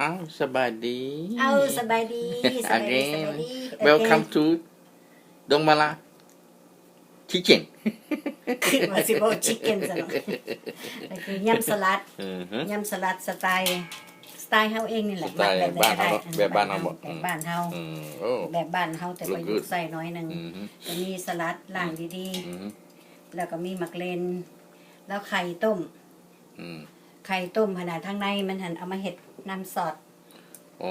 อ้าวสบายดี เอาสบายดีสบายดีส Again บายดี Welcome to ดงมาลาชิเจนคือว่าสิบ่ชิคเก้นซะเนาะก็คือยำสลัดอือฮึยำสลัดสไตล์สไตล์เฮาเองนี่แหละสไตล์แบบใดก็ได้แบบบ้านเฮาบ่แบบบ้านเฮาอืมโอ้แบบบ้านเฮาแต่ Look ประยุก good ต์ใส่น้อยหนึงอือฮึก็มีสลัดล่างดีอือฮึๆแล้วก็มีมักเลน แล้วไข่ต้มอืม ไข่ต้มขนาดข้างในมันหันเอามาเฮ็ดน้ำซอสโอ้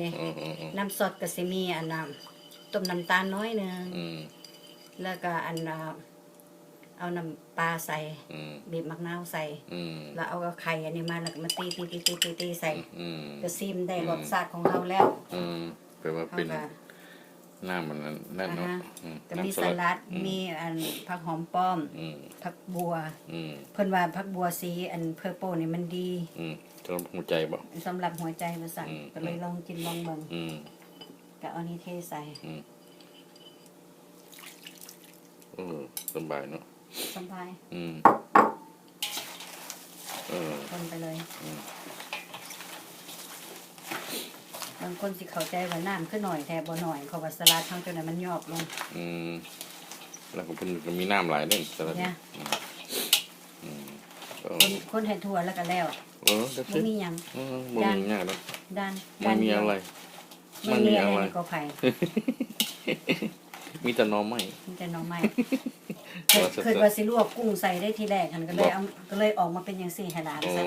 นี่อืมอืมอืมน้ำซอสก็สิมีอันน้ำต้มน้ำตาลน้อยหนึงอืมแล้วก็อันน่ะเอาน้ำปลาใส่อืมบีบมะนาวใส่ อืมแล้วเอาไข่อันนี้มาแล้วก็มาตีตีตีตีตีตีใส่อืมก็ซิมได้รสชาติของเราแล้วอืมแปลว่าเขาเป็น ก็ หน้ามันนั่นเนาะอ่าฮะอืมก็มีน้ำสลัดอืมีอันผักหอมป้อมอืมผักบัวอืมเพิ่นว่าผักบัวสีอันเพอร์โปนี่มันดีอืมจะรับหัวใจบ่สำหรับหัวใจมาสั่นอืมก็เลยลองกินลองเบิ่งอืมก็เอานี่เทใส่เออสบายเนาะสบาย อืมเออคนไปเลยอืม บางคนสิเข้าใจว่าน้ำขึ้นหน่อยแทบบ่หน่อยเพราะว่าสลัดเฮาจนนั้นมันยอบลง อืมแล้วก็เป็นก็มีน้ำหลายเด้สลัดเนี่ย อืมอืมเออคนคนเฮ็ดทั่วแล้วก็แล้วเออ that's บ่ it มีหยัง เออบ่มีหยังแล้วด้านไม่มีอะไรไม่มีอะไรไม่มีอะไร ในกอไผ่ มีแต่หน้อไม้มีแต่หน้องไม้ ว่าจะเคยว่าสิลวกกุ้งใส่ได้ทีแรกหันก็เลยเอาก็เลยออกมาเป็นอย่างสี่ให้หลานโอ้ซะ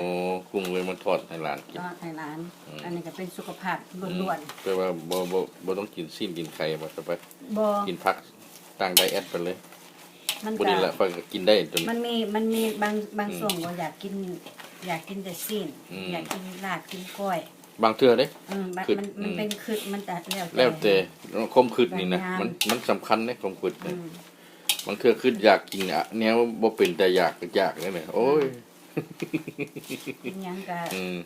กุ้งเลยมันทอดให้หลานกิน ก็ให้หลาน อืม อันนี้ก็เป็นสุขภาพล้วนแปลว่าบ่บ่บ่ต้องกินสิ้นกินไข่บ่จะไปๆบ่กินผักต่างไดเอทไปเลยมันบ่ก็ นี่แหละเพิ่นก็กินได้จน มันมีมันมีบางบางอืมส่วนก็อยากกิน อยากกินแต่ซีนอืม อยากกินลาบกินกล้อยบางเทื่อเด้ อืมมันคือมันมันอืมเป็นคือมันแต่แล้วแล้วแต่ความคิดนี่นะบางอย่างมันมันสำคัญในความคิดอืนะม บางเทื่อคิดอยากกินอะแนวบ่เป็นแต่อยากก็อยากเลยเนี่ยโอ้ยกินหยังก็อืม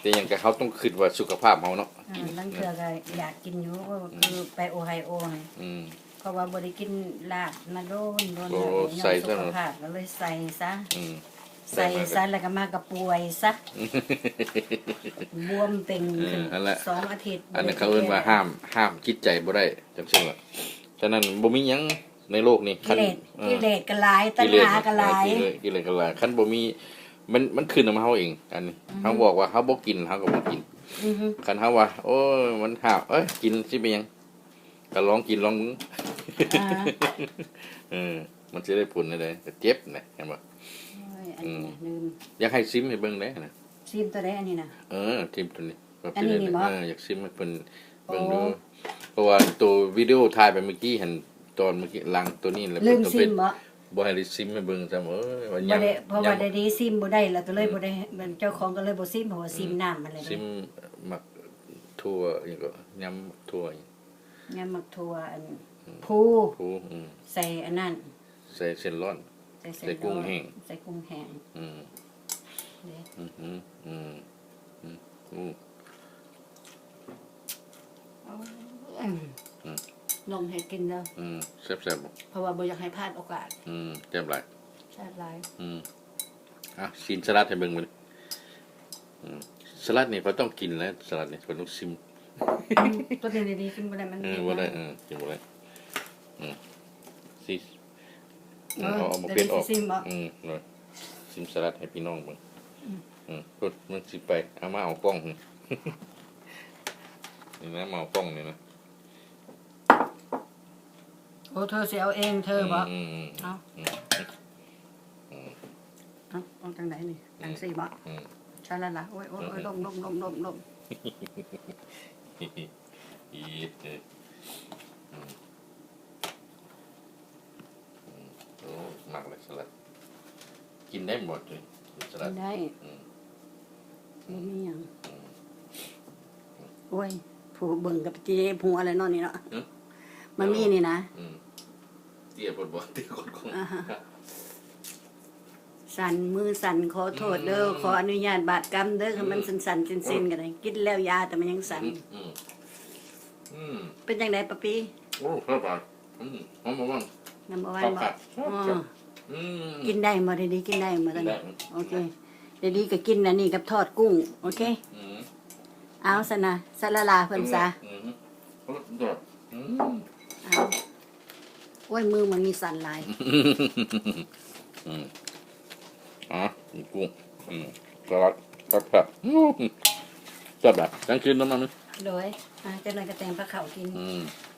แต่หยังก็เขาต้องคิดว่าสุขภาพเฮาเนาะอ่าลังเทื่อก็อยากกินอยู่คือไปโอไฮโอนี่อืม เพราะว่าบ่ได้กินลาบมาโดนโดนโอ้แล้วใส่ยำซะสุขภาพก็เลยใส่ซะ อืม ใส่ซะแล้วก็มากับป่วยซะบวมเป็นเอออันละ สองอาทิตย์อันนั้นเขาเอิ้นว่าห้ามห้ามจิตใจบ่ได้จังซี่ล่ะฉะนั้นบ่มีหยัง ในโลกนี้กิเลสเออกิเลสก็หลายตัณหาก็หลายกิเลสกิเลสก็หลายคันบ่มีมันมันขึ้นมาเฮาเอง อันนี้เฮาบอกว่าเฮาบ่กินเฮาก็บ่กินอือฮึคันเฮาว่า โอ้ยมันห้าวเอ้ยกินสิเป็นหยังก็ลองกินลองมึงอ่าเออ มันจะได้ผลได้เลยแต่เจ็บนะเห็นบ่โอ้ยอันนี้นะลืมอยากให้ซิมให้เบิ่งได้นะซิมตัวใดอันนี้นะเออทิมตัวนี้ว่าอันนี้นี่บ่เอออยากซิมให้เพิ่นเบิ่งโอ้ดูเพราะว่าตัววิดีโอถ่ายไปเมื่อกี้เห็น ตอนเมื่อกี้หลังตัวนี้แล้วลืเพิ่นมก็ซิเป็นมบ่บ่ให้ได้ซิมให้เบิ่งซะเอ้ยว่าบ่ยังได้เพราะว่ายัได้งดีซิมบ่ได้แล้วก็เลยบ่ได้มันเจ้าของก็เลยบ่ซิมเพราะว่าซิมน้ำมันเลยซิมมักทั่วอีกก็ยำทั่วอีกยำมักทั่วอันผูผู้อืมใส่อันนั้นใส่เส้นร้อนใส่เส้นใส่กุ้งแห้ง ใส่กุ้งแห้งอืมเด้ อืมอืมอืมอืมอืม อืม อืม นมให้กินเด้ออืมแซ่บๆบ่เพราะว่าบ่อยากให้พลาดโอกาสอืมแซ่บหลายแซ่บหลายอืมอะซินสลัดให้เบิ่งมันอืมสลัดนี่เขาต้องกินแล้วสลัดนี่เขาต้องซิมตัวเดียวดีๆกินบ่ได้มันเออบ่ได้เออกินบ่ได้อืมซิเอเอาอเอามาดี๋ยวเป็นออกสิซิมบ่อืมหน่อยซิมสลัดให้พี่น้องเบิ่งอืมกดมันสิไปเอามาเอากล้อง นี่นะมาเอากล้องนี่นะ โอ้เธอสิเอาเองเธอบ่อืมอืมเอาอืมเอาเอาจังไหนนี่จังสี่บ่อืมใช่แล้วล่ะโอ้ยโอ้ยโอ้ยลมลมลมลมลมอีเด้ออืมอืมโอ้หมักเลยสลัดกินได้หมดเลยกินสลัดได้อืมบ่มีหยังโอ้ย ผู้เบิ่งกับจีผู้อะไรเนอนนี่เนาะมันมีนี่นะอืมเตี้ยปวดบ่เตี้ยคนคงอ่าฮะ สั่นมือสั่นขอโทษเด้อขออนุญาตบาดกรรมเด้อคือมันสั่นๆเส้นๆกันเลยกินแล้วยาแต่มันยังสั่นอืมอืมเป็นจังไดปะปีโอ้ครับอะอืมหอมมากน้ำบ่หวาครันบบ่ครับอ๋ออืมกินได้บ่ได้ดีกินได้บ่ตอนได้นี้โอเคได้ดีก็กินอันนี้กับทอดกุ้ง โอเค อืมเอาซะนะสะละลาเพิ่นซะอืมอืมเดือดอืมเอา โอ้ยมือมันมีสั่นหลายอืมอะมีกุ้งอืมสลัดครับครับอืมจับแบบกลางคืนน้ำมันไหมโดยอะเจะนายกระแตงพระเขากิน อืมอ